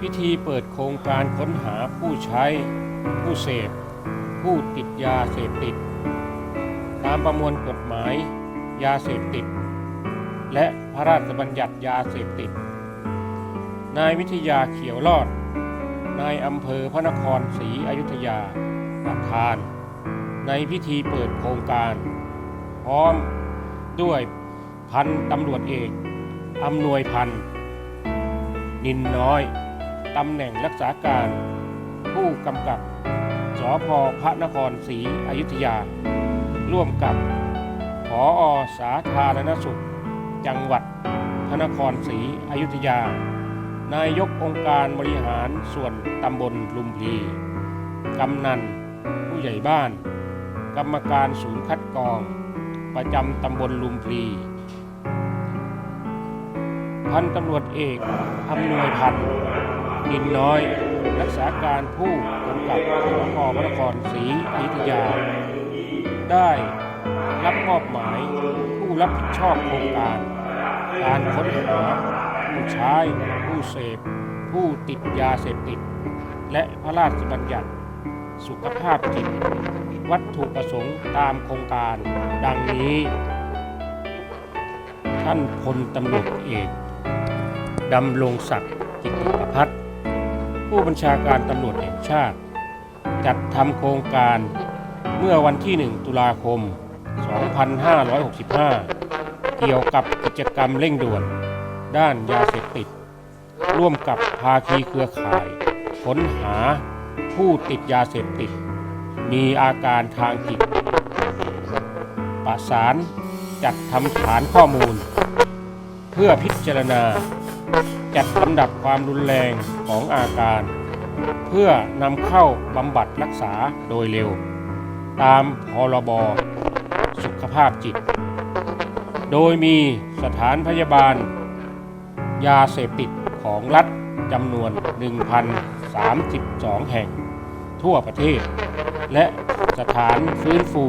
พิธีเปิดโครงการค้นหาผู้ใช้ ผู้เสพ ผู้ติดยาเสพติด ตามประมวลกฎหมาย ยาเสพติด และพระราชบัญญัติยาเสพติด นายวิทยาเขียวรอด นายอำเภอพระนครศรีอยุธยาประธาน ในพิธีเปิดโครงการ พร้อมด้วยพันตำรวจเอกอำนวยพันนินน้อย ตำแหน่งรักษาการผู้กำกับสพพระนครศรีอยุธยา ร่วมกับผออสาธารณสุข จังหวัดพระนครศรีอยุธยา นายกองค์การบริหารส่วนตำบลลุมพลีกำนัน ผู้ใหญ่บ้าน กรรมการศูนย์คัดกรอง ประจำตำบลลุมพลีพันตำรวจเอกอำนวยพันธ์ นินน้อย รักษาการผู้กำกับสพพระนครศรีอยุธยา ได้รับมอบหมายผู้รับผิดชอบโครงการ การค้นหาผู้ใช้ผู้เสพ ผู้ติดยาเสพติด และพระราชบัญญัติ สุขภาพจิต วัตถุประสงค์ตามโครงการดังนี้ ท่านพลตำรวจเอกดำรงศักดิ์กิติปรพัฒน์ ผู้บัญชาการตำรวจแห่งชาติ จัดทำโครงการเมื่อวันที่ 1 ตุลาคม 2565 เกี่ยวกับกิจกรรมเร่งด่วน ด้านยาเสพติด ร่วมกับภาคีเครือข่าย ค้นหาผู้ติดยาเสพติด มีอาการทางจิต ประสานจัดทำฐานข้อมูล เพื่อพิจารณา จัดลำดับความรุนแรงของอาการ เพื่อนำเข้าบำบัดรักษาโดยเร็ว ตามพรบสุขภาพจิต โดยมีสถานพยาบาล ยาเสพติดของรัฐจำนวน 1,032 แห่ง ทั่วประเทศ และสถานฟื้นฟู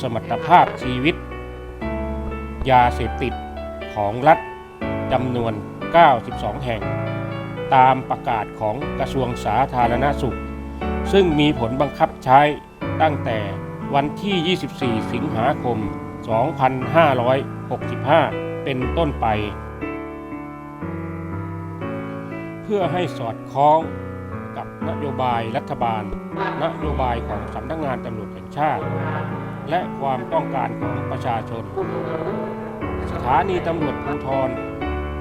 สมรรถภาพชีวิต ยาเสพติดของรัฐจำนวน 92 แห่ง ตามประกาศของกระทรวงสาธารณสุข ซึ่งมีผลบังคับใช้ตั้งแต่วันที่ 24 สิงหาคม 2565 เป็นต้นไป เพื่อให้สอดคล้องกับนโยบายรัฐบาล นโยบายของสำนักงานตำรวจแห่งชาติ และความต้องการของประชาชน สถานีตำรวจภูธร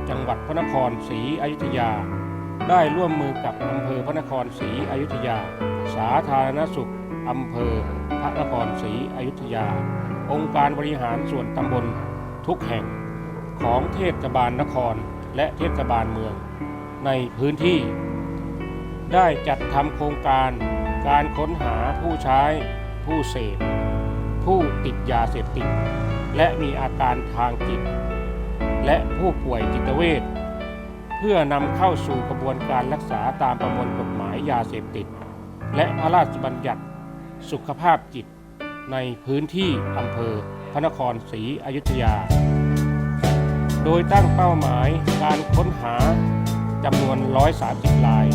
จังหวัดพระนครศรีอยุธยา ได้ร่วมมือกับอำเภอพระนครศรีอยุธยา สาธารณสุขอำเภอพระนครศรีอยุธยา องค์การบริหารส่วนตำบลทุกแห่งของเทศบาลนครและเทศบาลเมือง ในพื้นที่ ได้จัดทำโครงการการค้นหาผู้ใช้ ผู้เสพผู้ติดยาเสพติด และมีอาการทางจิต และผู้ป่วยจิตเวชเพื่อนำเข้าสู่กระบวนการรักษาตามประมวลกฎหมายยาเสพติด และพระราชบัญญัติสุขภาพจิตในพื้นที่อำเภอพระนครศรีอยุธยา โดยตั้งเป้าหมายการค้นหาจำนวน 130 ราย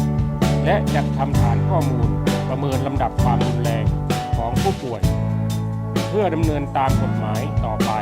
และจัดทำฐานข้อมูลประเมินลำดับความรุนแรงของผู้ป่วย เพื่อดำเนินตามกฎหมายต่อไป